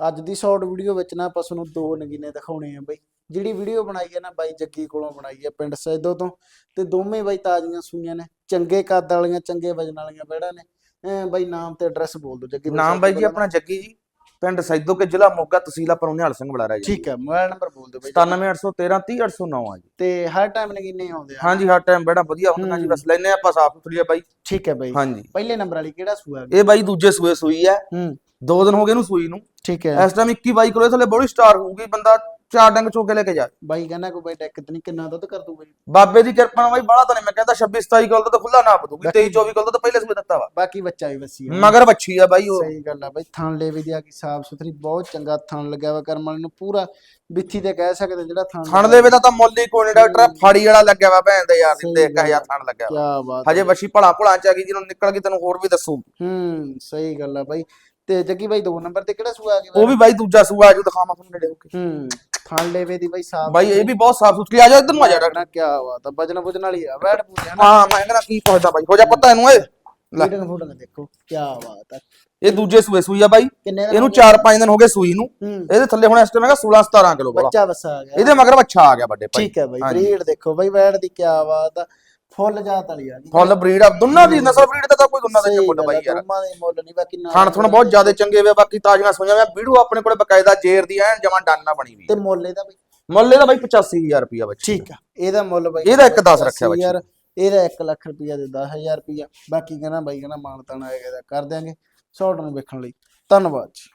ਅੱਜ ਦੀ short video ਵਿੱਚ ਨਾ ਆਪਾਂ ਤੁਹਾਨੂੰ ਦੋ ਨਗੀਨੇ ਦਿਖਾਉਣੇ ਆ ਬਾਈ। ਜਿਹੜੀ ਵੀਡੀਓ ਬਣਾਈ ਹੈ ਨਾ ਬਾਈ ਜੱਗੀ ਕੋਲੋਂ ਬਣਾਈ ਹੈ ਪਿੰਡ ਸੈਦੋ ਤੋਂ। ਤੇ ਦੋਵੇਂ ਬਾਈ ਤਾਜ਼ੀਆਂ ਸੂਈਆਂ ਨੇ ਚੰਗੇ ਕੱਦ ਵਾਲੀਆਂ ਚੰਗੇ ਵਜਨ ਵਾਲੀਆਂ ਬੈੜਾਂ ਨੇ। ਬਾਈ ਨਾਮ ਤੇ ਐਡਰੈਸ ਬੋਲ ਦਿਓ ਜੱਗੀ ਨਾਮ ਬਾਈ ਜੀ। ਆਪਣਾ ਜੱਗੀ ਜੀ ਪਿੰਡ ਸੈਦੋ ਕੇ ਜ਼ਿਲ੍ਹਾ ਮੋਗਾ ਤਹਿਸੀਲ ਆਪਣਾ ਨਿਹਾਲ ਸਿੰਘ ਬਲਾਰਾ ਜੀ। ਠੀਕ ਹੈ ਮੋਬਾਈਲ ਨੰਬਰ ਬੋਲ ਦਿਓ ਬਾਈ। 97813 30809 ਆ ਜੀ। ਤੇ ਹਰ ਟਾਈਮ ਨਗੀਨੇ ਆਉਂਦੇ ਆ। ਹਾਂਜੀ ਹਰ ਟਾਈਮ ਬੜਾ ਵਧੀਆ ਹੁੰਦਾ ਜੀ ਹੂੰ। ਬਸ ਲੈਨੇ ਆਪਾਂ ਸਾਫ਼ ਸੁਥਰੀ ਆ ਬਾਈ। ਠੀਕ ਹੈ ਬਾਈ। ਹਾਂਜੀ। ਪਹਿਲੇ ਨੰਬਰ ਵਾਲੀ ਕਿਹੜਾ ਸੂਆ ਇਹ ਬਾਈ ਦੂਜੇ ਸੂਏ ਸੂਈ ਆ ਹੂੰ। ਦੋ ਦਿਨ ਹੋ ਗਏ ਇਹਨੂੰ ਸੂਈ ਨੂੰ। ਠੀਕ ਹੈ। ਇਸ ਟਾਈਮ 21 22 ਕਿਲੋ ਥੱਲੇ ਬੜੀ ਸਟਾਰ ਹੋਊਗੀ ਬੰਦਾ ਚਾਰ ਡੰਗ ਚੋ ਕੇ ਲੈ ਕੇ ਜਾ। ਬਾਈ ਕਹਿੰਦਾ ਕੋਈ ਬਾਈ ਟੈਕ ਤੇ ਨਹੀਂ ਕਿੰਨਾ ਦੁੱਧ ਕਰ ਦੂ ਬਾਈ ਬਾਬੇ ਦੀ ਕਿਰਪਾ ਨਾਲ ਬਾਈ ਬੜਾ ਤਾਂ ਨਹੀਂ ਮੈਂ ਕਹਿੰਦਾ 26 27 ਕਿਲੋ ਦਾ ਤਾਂ ਖੁੱਲਾ ਨਾਪ ਦੂਗੀ 23 24 ਕਿਲੋ ਤਾਂ ਪਹਿਲੇ ਸੂਏ ਦਿੱਤਾ ਵਾ। ਬਾਕੀ ਬੱਚਾ ਵੀ ਵਸੀ ਆ ਮਗਰ ਬੱਚੀ ਆ ਬਾਈ ਉਹ। ਸਹੀ ਗੱਲ ਆ ਬਾਈ ਥਣ ਲੇਵੇ ਦੀ ਆ ਕੀ ਸਾਫ਼ ਸੁਥਰੀ ਬਹੁਤ ਚੰਗਾ ਥਣ ਲੱਗਿਆ ਵਾ ਕਰਮ ਵਾਲੇ ਨੂੰ ਪੂਰਾ ਬਿੱਥੀ ਤੇ ਕਹਿ ਸਕਦੇ ਜਿਹੜਾ ਥਣ ਥਣ ਦੇ ਵੇ ਤਾਂ ਮੁੱਲ ਹੀ ਕੋਈ ਨਹੀਂ ਡਾਕਟਰ ਫਾੜੀ ਵਾਲਾ ਲੱਗਿਆ ਵਾ ਭੈਣ ਦੇ ਯਾਰ ਦੀ ਦੇਖ ਆ। ਥਣ ਲੱਗਿਆ। ਕਿਆ ਬਾਤ ਹਜੇ। ਬੱਚੀ ਭਲਾ ਭੁਲਾ ਚ ਆ ਗਈ ਜਿਹਨੂੰ ਨਿਕਲ ਗਈ ਤੈਨੂੰ ਹੋਰ ਵੀ ਦੱਸੂ। ਹੂੰ ਸਹੀ ਗੱਲ ਆ ਬਾਈ। ਤੇ ਜੱਗੀ ਬਾਈ ਦੋ ਨੰਬਰ ਤੇ ਕਿਹੜਾ ਸੂਆ ਆ ਗਿਆ? ਉਹ ਵੀ ਬਾਈ ਦੂਜਾ ਸੂਆ ਆਜੂ ਦਿਖਾਵਾਂ ਤੁਹਾਨੂੰ ਨੇੜੇ ਹੋ ਕੇ। ਹੂੰ ਥਣ ਲੇਵੇ ਦੀ ਬਾਈ ਸਾਫ਼ ਬਾਈ ਇਹ ਵੀ ਬਹੁਤ ਸਾਫ਼ ਸੁਥਰੀ ਆ ਜਾ ਇੱਧਰ ਨੂੰ ਆ ਜਾ ਡਾਕਟਰ। ਕੀ ਬਾਤ ਆ ਵਜਨ ਵਜਨ ਵਾਲੀ ਆ ਵੈੜ ਪੂਰੀ ਆ ਨਾ। ਹਾਂ ਮੈਂ ਕਹਿੰਦਾ ਕੀ ਪੁੱਛਦਾ ਬਾਈ ਹੋ ਜਾ ਪਤਾ ਇਹਨੂੰ ਏ ਲੈ। ਫੀਡਿੰਗ ਫੂਡਿੰਗ ਦੇਖੋ ਕੀ ਬਾਤ ਆ। ਇਹ ਦੂਜੇ ਸੂਏ ਸੂਈ ਆ ਬਾਈ। ਇਹਨੂੰ ਹੋ ਗਿਆ? 4-5 ਦਿਨ ਹੋ ਗਏ ਸੂਈ ਨੂੰ। ਇਹਦੇ ਥੱਲੇ ਹੁਣ ਇਸ ਟਾਈਮ ਹੈਗਾ 16-17 ਕਿਲੋ ਬੱਚਾ ਵਸਾ ਆ ਗਿਆ। ਇਹਦੇ ਮਗਰ ਬੱਚਾ ਆ ਗਿਆ ਵੱਡੇ ਭਾਈ। ਠੀਕ ਹੈ ਬਾਈ। ਬਰੀਡ ਦੇਖੋ ਬਾਈ ਵੈੜ ਦੀ ਕੀ ਬਾਤ ਆ। ਫੁੱਲ ਜਾਤ ਵਾਲੀ ਆ ਗਈ। ਫੁੱਲ ਬਰੀਡ ਆ ਦੋਨਾਂ ਦੀ ਨਸਲ ਬਰੀਡ ਦਾ ਤਾਂ ਕੋਈ ਦੋਨਾਂ ਦਾ ਮੁੱਲ ਬਾਈ ਯਾਰ। ਦੋਵਾਂ ਦੇ ਮੁੱਲ ਨਹੀਂ ਬਾਕੀ ਨਾਲ ਖਾਣ ਥਣ ਬਹੁਤ ਜ਼ਿਆਦਾ ਚੰਗੇ ਵੇ ਬਾਕੀ ਤਾਜ਼ੀਆਂ ਸੋਈਆਂ ਵੇ ਵੀਡੀਓ ਆਪਣੇ ਕੋਲੇ ਬਕਾਇਦਾ ਜੇਰ ਦੀ ਐਨ ਜਮਾਂ ਡਨ ਨਾ ਬਣੀ ਵੀ। ਤੇ ਮੁੱਲ ਇਹਦਾ ਬਾਈ? ਮੁੱਲ ਇਹਦਾ ਬਾਈ 85000 ਰੁਪਿਆ ਬੱਚੀ ਠੀਕ ਆ ਇਹਦਾ ਮੁੱਲ ਬਾਈ ਇਹਦਾ ਇੱਕ ਦਸ ਰੱਖਿਆ ਬਾਈ। ਯਾਰ ਇਹਦਾ 1 ਲੱਖ ਰੁਪਇਆ ਦੇ 10000 ਰੁਪਇਆ। ਬਾਕੀ ਕਹਿੰਦਾ ਬਾਈ ਕਹਿੰਦਾ ਮਾਨਤਾਨ ਆਏਗਾ ਇਹਦਾ ਕਰ ਦਿਆਂਗੇ। ਸ਼ਾਰਟ ਨੂੰ ਵੇਖਣ ਲਈ। ਧੰਨਵਾਦ ਜੀ।